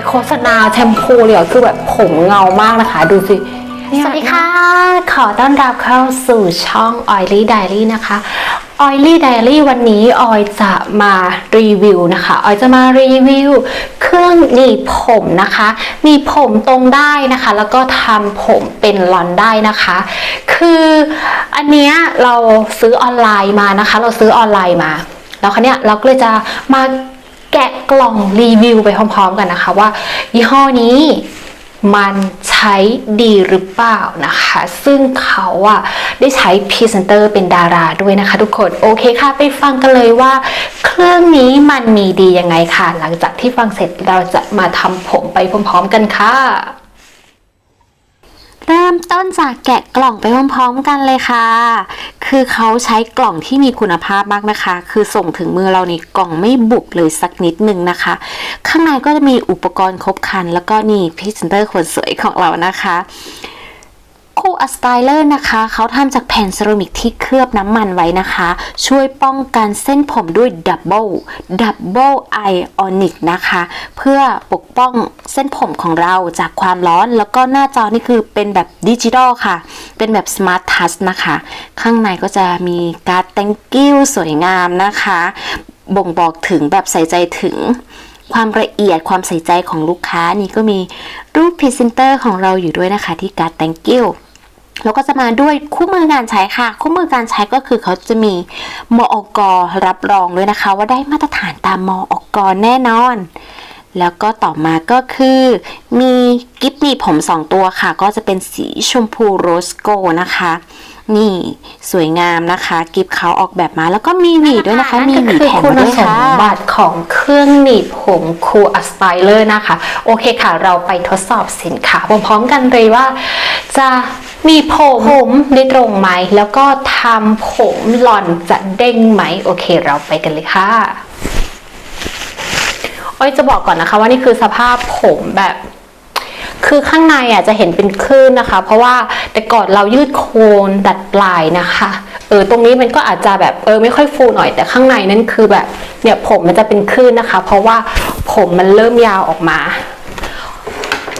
มือนในโฆษณาแชมพูเลยอะคือแบบผมเงามากนะคะ ดูสิ สวัสดีค่ะ ขอต้อนรับเข้าสู่ช่อง Oily Diary นะคะ Oily Diary วันนี้ออยจะมารีวิวนะคะ ออยจะมารีวิวเครื่องหนีบผมนะคะ หนีบผมตรงได้นะคะ แล้วก็ทำผมเป็นลอนได้นะคะ คืออันเนี้ยเราซื้อออนไลน์มานะคะ เราซื้อออนไลน์มาแล้วคันเนี้ยเราก็เลยจะมาแกะกล่องรีวิวไปพร้อมๆกันนะคะว่า ยี่ห้อนี้มันใช้ดีหรือเปล่านะคะ ซึ่งเขาอะได้ใช้พรีเซนเตอร์เป็นดาราด้วยนะคะทุกคน โอเคค่ะ ไปฟังกันเลยว่า เครื่องนี้มันมีดียังไงค่ะ หลังจากที่ฟังเสร็จเราจะมาทำผมไปพร้อมๆกันค่ะ เริ่มต้นจากแกะกล่องไปพร้อมๆกันเลยค่ะ คือเขาใช้กล่องที่มีคุณภาพมากนะคะ คือส่งถึงมือเรานี่กล่องไม่บุบเลยสักนิดนึงนะคะ ข้างในก็จะมีอุปกรณ์ครบครัน แล้วก็นี่พรีเซนเตอร์คนสวยของเรานะคะ คูอสไตเลอร์นะคะ เขาทำจากแผ่นเซรามิกที่เคลือบน้ำมันไว้นะคะ ช่วยป้องกันเส้นผมด้วยดับเบิลดับเบิลไอออนิกนะคะ เพื่อปกป้องเส้นผมของเราจากความร้อน แล้วก็หน้าจอนี่คือเป็นแบบดิจิทัลค่ะ เป็นแบบสมาร์ททัชนะคะ ข้างในก็จะมีการ์ด thank you สวยงามนะคะ บ่งบอกถึงแบบใส่ใจถึงความละเอียดความใส่ใจของลูกค้านี่ก็มีรูปพรีเซนเตอร์ของเราอยู่ด้วยนะคะที่การ์ด thank you แล้วก็จะมาด้วยคู่มือการใช้ค่ะ คู่มือการใช้ก็คือเขาจะมีมอกรับรองด้วยนะคะ ว่าได้มาตรฐานตามมอกแน่นอน แล้วก็ต่อมาก็คือ มีกิฟต์หนีบผม2ตัวค่ะ ก็จะเป็นสีชมพูโรสโกนะคะ นี่สวยงามนะคะ กิฟต์เขาออกแบบมา แล้วก็มีหวีด้วยนะคะ มีหวีแถมมาด้วยค่ะณสมบัติของเครื่องหนีบผมคูอัสไตเลอร์นะคะ โอเคค่ะ เราไปทดสอบสินค้าพร้อมๆกันเลยว่า จะมีผมผมได้ตรงไหม แล้วก็ทำผมหล่อนจะเด้งไหม โอเค เราไปกันเลยค่ะ อ้อยจะบอกก่อนนะคะว่านี่คือสภาพผมแบบ คือข้างในอะจะเห็นเป็นคลื่นนะคะ เพราะว่าแต่ก่อนเรายืดโคนดัดปลายนะคะเออตรงนี้มันก็อาจจะแบบเออไม่ค่อยฟูหน่อยแต่ข้างในนั่นคือแบบเนี่ยผมมันจะเป็นคลื่นนะคะ เพราะว่าผมมันเริ่มยาวออกมา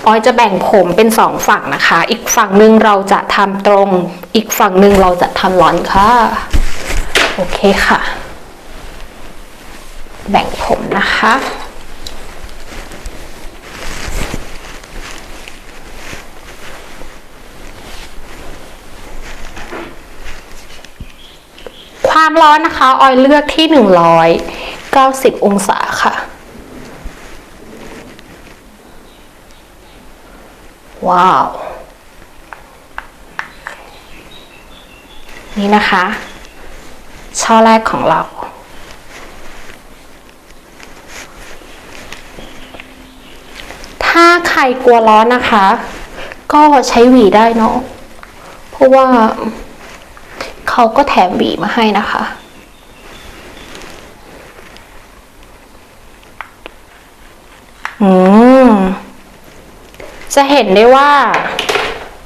ออยจะแบ่งผมเป็นสองฝั่งนะคะ อีกฝั่งหนึ่งเราจะทำตรง อีกฝั่งหนึ่งเราจะทำร้อนค่ะ โอเคค่ะ แบ่งผมนะคะ ความร้อนนะคะ ออยเลือกที่ 190 องศาค่ะ ว้าว นี่นะคะ ช่อแรกของเราถ้าใครกลัวร้อนนะคะ ก็ใช้หวีได้เนาะเพราะว่า เขาก็แถมหวีมาให้นะคะ อืม จะเห็นได้ว่า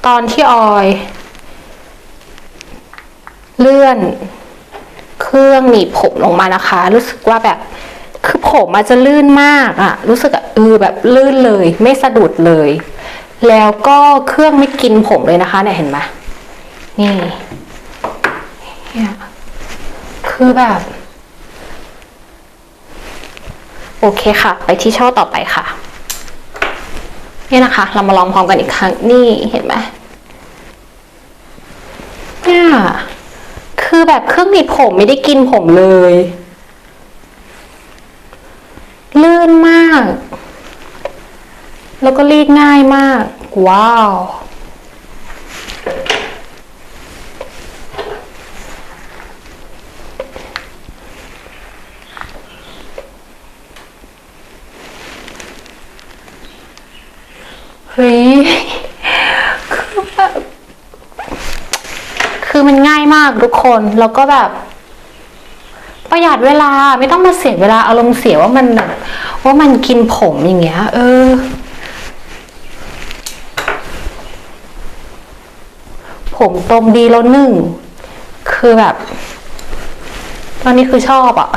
ตอนที่ออย เลื่อนเครื่องหนีบผมลงมานะคะ รู้สึกว่าแบบคือผมอาจจะลื่นมากอะรู้สึกอะเออแบบลื่นเลย ไม่สะดุดเลย แล้วก็เครื่องไม่กินผมเลยนะคะเนี่ยเห็นไหมนี่ คือแบบ โอเคค่ะ ไปที่ช่อต่อไปค่ะ นี่นะคะ เรามาลองพร้อมกันอีกครั้งนี่เห็นไหมเนี่ยคือแบบเครื่องหนีบผมไม่ได้กินผมเลย ลื่นมาก แล้วก็รีดง่ายมาก ว้าว เฮ้ยคือแบบคือมันง่ายมากทุกคนแล้วก็แบบ ประหยัดเวลาไม่ต้องมาเสียเวลาอารมณ์เสียว่ามันว่ามันกินผมอย่างเงี้ย เออ ผมตรงดีแล้วหนึ่ง คือแบบ ตอนนี้คือชอบอะ่ะ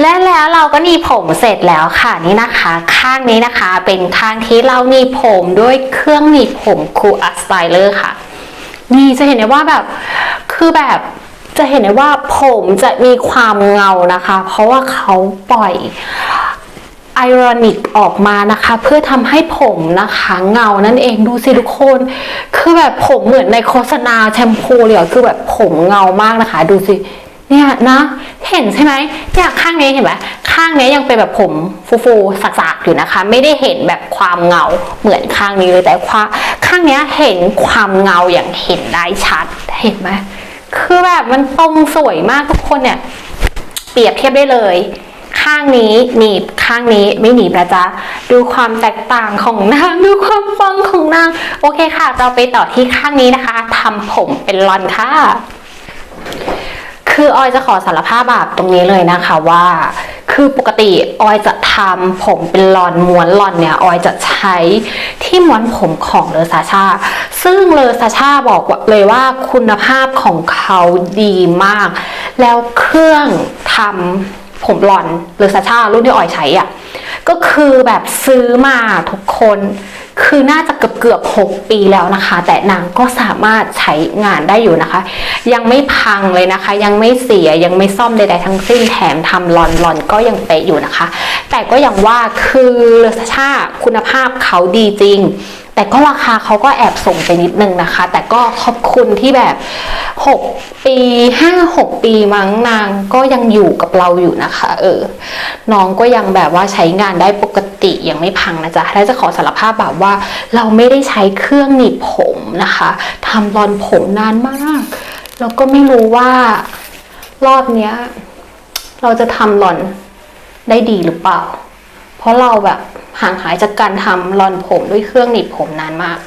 และแล้วเราก็หนีบผมเสร็จแล้วค่ะนี่นะคะ ข้างนี้นะคะเป็นข้างที่เราหนีบผมด้วยเครื่องหนีบผมคูอัสไตเลอร์ค่ะ นี่จะเห็นได้ว่าแบบคือแบบจะเห็นได้ว่าผมจะมีความเงานะคะ เพราะว่าเขาปล่อยไอรอนิกออกมานะคะ เพื่อทำให้ผมนะคะเงานั่นเองดูสิทุกคน คือแบบผมเหมือนในโฆษณาแชมพูเลยอะคือแบบผมเงามากนะคะ ดูสิ เนี่ยนะเห็นใช่ไหมเนี่ยข้างนี้เห็นไหมข้างนี้ยังเป็นแบบผมฟูๆสักๆอยู่นะคะ ไม่ได้เห็นแบบความเงาเหมือนข้างนี้เลยแต่ควาข้างนี้เห็นความเงาอย่างเห็นได้ชัดเห็นไหมคือแบบมันตรงสวยมากทุกคนเนี่ย เปรียบเทียบได้เลย ข้างนี้หนีบข้างนี้ไม่หนีบนะจ๊ะดูความแตกต่างของนางดูความฟังของนางโอเคค่ะ เราไปต่อที่ข้างนี้นะคะทำผมเป็นลอนค่ะ คือออยจะขอสารภาพแบาปตรงนี้เลยนะคะว่า คือปกติออยจะทำผมเป็นหลอนม้วนหลอนเนี่ยออยจะใช้ที่ม้วนผมของเลอซาชาซึ่งเลอซาชาบอกเลยว่าคุณภาพของเขาดีมาก แล้วเครื่องทำผมหลอนเลอซาชารุ่นที่ออยใช้อะก็คือแบบซื้อมาทุกคน คือน่าจะเกือบเกือบหกปีแล้วนะคะ แต่นางก็สามารถใช้งานได้อยู่นะคะ ยังไม่พังเลยนะคะ ยังไม่เสียยังไม่ซ่อมใดๆทั้งสิ้นแถมทำลอนลอนก็ยังเป๊ะอยู่นะคะ แต่ก็อย่างว่าคือเลอชาคุณภาพเขาดีจริง แต่ก็ราคาเขาก็แอบส่งไปนิดนึงนะคะ แต่ก็ขอบคุณที่แบบ 6 ปี 5 6 ปีมั้งนางก็ยังอยู่กับเราอยู่นะคะ เออ น้องก็ยังแบบว่าใช้งานได้ปกติยังไม่พังนะจ๊ะและจะขอสารภาพแบบว่า เราไม่ได้ใช้เครื่องหนีบผมนะคะทำรอนผมนานมาก แล้วก็ไม่รู้ว่ารอบเนี้ย เราจะทำรอนได้ดีหรือเปล่า เพราะเราแบบห่างหายจากการทำรอนผมด้วยเครื่องหนีบผมนานมาก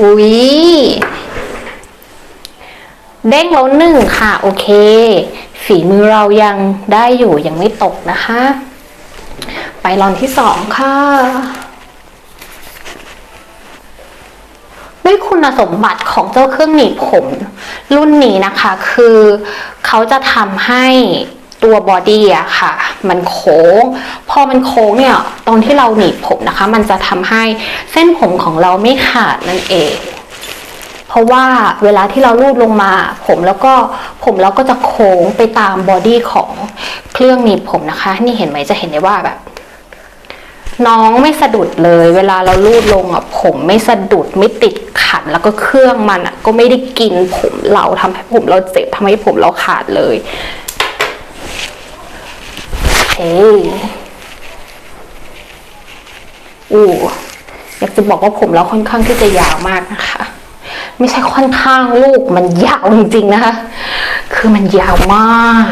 อุ๊ยเด้งแล้วหนึ่งค่ะ โอเค ฝีมือเรายังได้อยู่ยังไม่ตกนะคะ ไปรอนที่สองค่ะด้วยคุณสมบัติของเจ้าเครื่องหนีบผม รุ่นนี้นะคะ คือเขาจะทำให้ ตัวบอดี้อะค่ะ มันโค้ง พอมันโค้งเนี่ย ตอนที่เราหนีบผมนะคะ มันจะทำให้เส้นผมของเราไม่ขาดนั่นเอง เพราะว่าเวลาที่เราลูบลงมา ผมแล้วก็ผมเราก็จะโค้งไปตามบอดี้ของเครื่องหนีบผมนะคะ นี่เห็นไหมจะเห็นได้ว่าแบบ น้องไม่สะดุดเลย เวลาเราลูดลงอะผมไม่สะดุดไม่ติดขัดแล้วก็เครื่องมันอะก็ไม่ได้กินผมเราทำให้ผมเราเจ็บทำให้ผมเราขาดเลย เฮ้ยอู้อยากจะบอกว่าผมเราค่อนข้างที่จะยาวมากนะคะ ไม่ใช่ค่อนข้างลูกมันยาวจริงๆนะคะ คือมันยาวมาก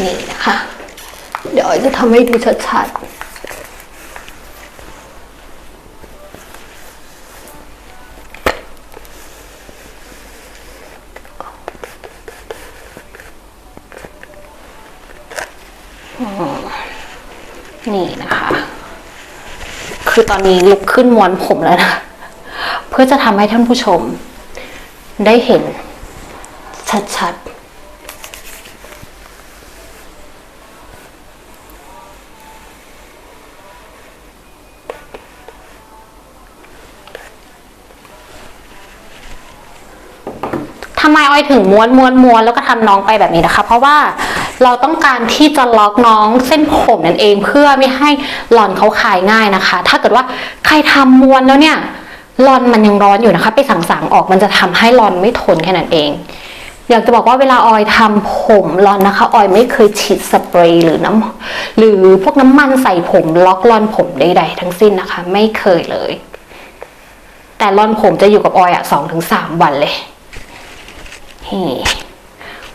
นี่นะคะ เดี๋ยวจะทำให้ดูชัดๆ คือตอนนี้ลุกขึ้นม้วนผมแล้วนะ เพื่อจะทำให้ท่านผู้ชม ได้เห็น ชัดๆทำไมออยถึงม้วนม้วนม้วนแล้วก็ทำน้องไปแบบนี้นะคะ เพราะว่า เราต้องการที่จะล็อกน้องเส้นผมนั่นเองเพื่อไม่ให้หลอนเขาคลายง่ายนะคะ ถ้าเกิดว่าใครทำมวนแล้วเนี่ยหลอนมันยังร้อนอยู่นะคะ ไปสั่งๆออกมันจะทำให้หลอนไม่ทนแค่นั้นเอง อยากจะบอกว่าเวลาออยทำผมรอนนะคะ ออยไม่เคยฉีดสเปรย์หรือน้ำหรือพวกน้ำมันใส่ผมล็อกรอนผมใดๆทั้งสิ้นนะคะ ไม่เคยเลย แต่รอนผมจะอยู่กับออยอะสองถึงสามวันเลยเฮ้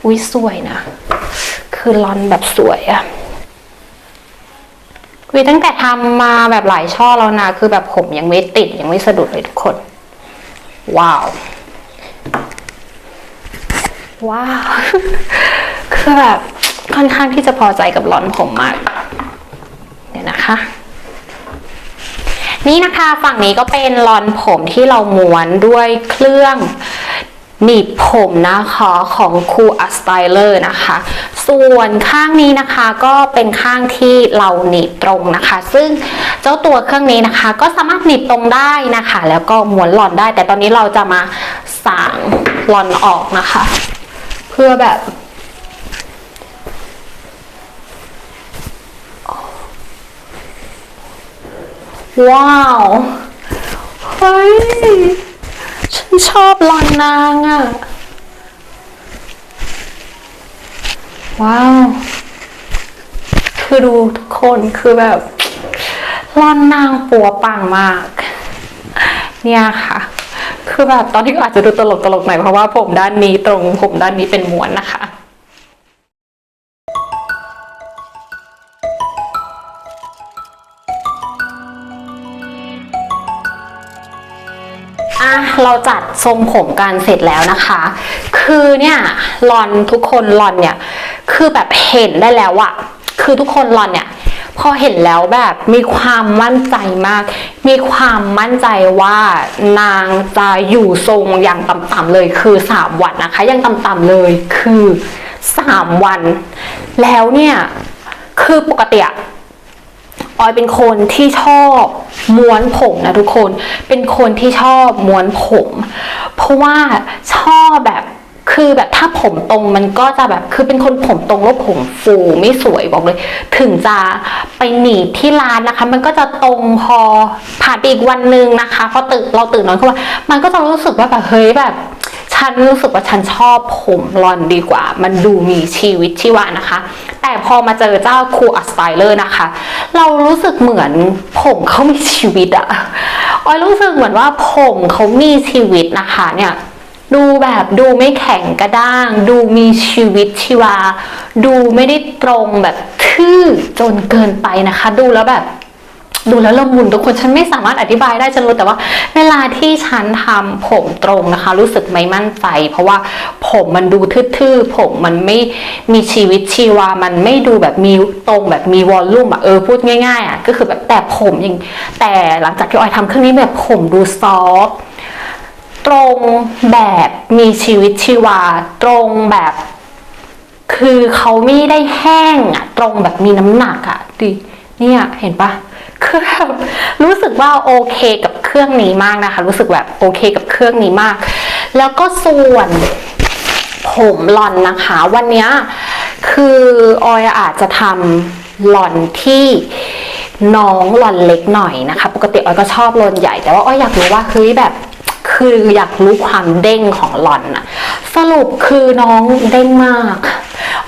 อุ้ยสวยนะ คือรอนแบบสวยอะวีตั้งแต่ทำมาแบบหลายช่อแล้วนะ คือแบบผมยังไม่ติดยังไม่สะดุดเลยทุกคน ว้าว ว้าว คือแบบค่อนข้างที่จะพอใจกับรอนผมมากเนะคะ นี่นะคะฝั่งนี้ก็เป็นลอนผมที่เราม้วนด้วยเครื่องหนีบผมนะคะของคูอัสไตเลอร์นะคะ ส่วนข้างนี้นะคะก็เป็นข้างที่เราหนีบตรงนะคะ ซึ่งเจ้าตัวเครื่องนี้นะคะ ก็สามารถหนีบตรงได้นะคะ แล้วก็ม้วนลอนได้ แต่ตอนนี้เราจะมาสางหลอนออกนะคะ เพื่อแบบว้าว เฮ้ย ฉันชอบลอนนางอะ ว้าว คือดูทุกคนคือแบบร่อนนางปัวปังมาก เนี่ยค่ะ คือแบบตอนที่อาจจะดูตลกตลกหน่อยเพราะว่าผมด้านนี้ตรงผมด้านนี้เป็นม้วนนะคะ เราจัดทรงผมกันเสร็จแล้วนะคะ คือเนี่ยลอนทุกคนลอนเนี่ย คือแบบเห็นได้แล้วอะคือทุกคนลอนเนี่ย พอเห็นแล้วแบบมีความมั่นใจมาก มีความมั่นใจว่านางจะอยู่ทรงอย่างต่ำๆเลยคือ3วันนะคะยังต่ำๆเลยคือ3วัน แล้วเนี่ยคือปกติอะ ออยเป็นคนที่ชอบม้วนผมนะทุกคน เป็นคนที่ชอบม้วนผม เพราะว่าชอบแบบ คือแบบถ้าผมตรงมันก็จะแบบคือเป็นคนผมตรงแล้วผมฟูไม่สวยบอกเลย ถึงจะไปหนีที่ร้านนะคะ มันก็จะตรงพอผ่านไปอีกวันหนึ่งนะคะพอตื่นเราตื่นนอนขึ้นมามันก็จะรู้สึกว่าแบบเฮ้ยแบบฉันรู้สึกว่าฉันชอบผมรอนดีกว่า มันดูมีชีวิตชีวานะคะ แต่พอมาเจอเจ้าคูอัสไตเลอร์นะคะ เรารู้สึกเหมือนผมเขามีชีวิตอะออยรู้สึกเหมือนว่าผมเขามีชีวิตนะคะเนี่ย ดูแบบดูไม่แข็งกระด้าง ดูมีชีวิตชีวา ดูไม่ได้ตรงแบบทื่อจนเกินไปนะคะ ดูแล้วแบบดูแล้วละมุนทุกคนฉันไม่สามารถอธิบายได้ฉันรู้แต่ว่า เวลาที่ฉันทำผมตรงนะคะ รู้สึกไม่มั่นใจ เพราะว่าผมมันดูทื่อๆ ผมมันไม่มีชีวิตชีวา มันไม่ดูแบบมีตรงแบบมีวอลลุ่มอะเออพูดง่ายๆอะก็คือแบบแต่ผมอย่างแต่หลังจากที่ออยทำเครื่องนี้แบบผมดูซอฟ ตรงแบบมีชีวิตชีวา ตรงแบบ คือเขาไม่ได้แห้งอะตรงแบบมีน้ำหนักอะดิเนี่ยเห็นปะคือแบบรู้สึกว่าโอเคกับเครื่องนี้มากนะคะ รู้สึกแบบโอเคกับเครื่องนี้มาก แล้วก็ส่วนผมหลอนนะคะ วันนี้คือออยอาจจะทำหลอนที่น้องหลอนเล็กหน่อยนะคะ ปกติออยก็ชอบหลอนใหญ่แต่ว่าออยอยากรู้ว่าเฮ้ยแบบ คืออยากรู้ความเด้งของหลอนอะสรุปคือน้องเด้งมาก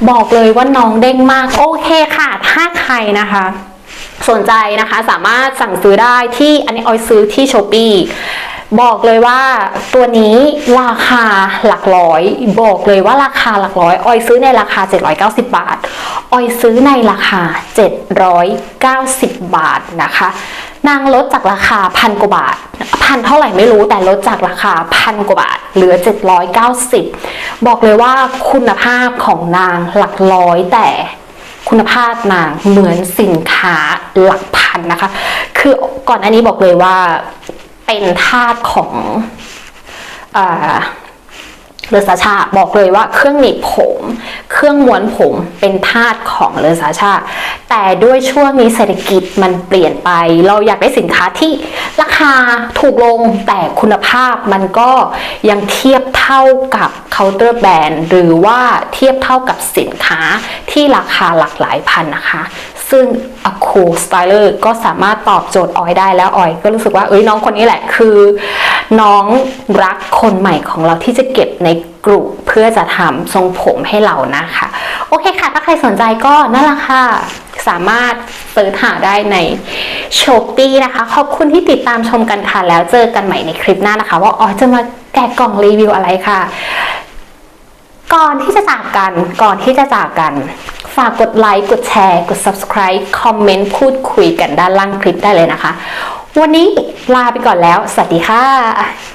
บอกเลยว่าน้องเด้งมาก โอเคค่ะ ถ้าใครนะคะสนใจนะคะสามารถสั่งซื้อได้ที่อันนี้ออยซื้อที่ช้อปปีบอกเลยว่าตัวนี้ราคาหลักร้อย บอกเลยว่าราคาหลักร้อย ออยซื้อในราคา 790 บาท ออยซื้อในราคา 790 บาทนะคะ นางลดจากราคาพันกว่าบาทพันเท่าไหร่ไม่รู้แต่ลดจากราคาพันกว่าบาทเหลือ 790 บอกเลยว่าคุณภาพของนางหลักร้อยแต่คุณภาพนางเหมือนสินค้าหลักพันนะคะ คือก่อนอันนี้บอกเลยว่าเป็นทาสของอ่า เลอซาชาบอกเลยว่าเครื่องหนีบผม เครื่องม้วนผมเป็นทาสของเลอซาชา แต่ด้วยช่วงนี้เศรษฐกิจมันเปลี่ยนไป เราอยากได้สินค้าที่ราคาถูกลงแต่คุณภาพมันก็ยังเทียบเท่ากับเคาน์เตอร์แบรนด์หรือว่าเทียบเท่ากับสินค้าที่ราคาหลากหลายพันนะคะ ซึ่ง a c o Styler ก็สามารถตอบโจทย์ออยได้แล้วออย ก็รู้สึกว่าเอ้ยน้องคนนี้แหละคือ น้องรักคนใหม่ของเราที่จะเก็บในกลุ่มเพื่อจะทำทรงผมให้เรานะคะ โอเคค่ะ ถ้าใครสนใจก็นั่นแหละค่ะ สามารถเสิร์ชหาได้ใน s h o p e e นะคะ ขอบคุณที่ติดตามชมกันค่ะ แล้วเจอกันใหม่ในคลิปหน้านะคะ ว่าออยจะมาแกะกล่องรีวิวอะไรค่ะ ก่อนที่จะจากกันก่อนที่จะจากกัน ฝากกดไลค์กดแชร์ กด subscribe คอมเมนต์พูดคุยกันด้านล่างคลิปได้เลยนะคะ วันนี้ลาไปก่อนแล้ว สวัสดีค่ะ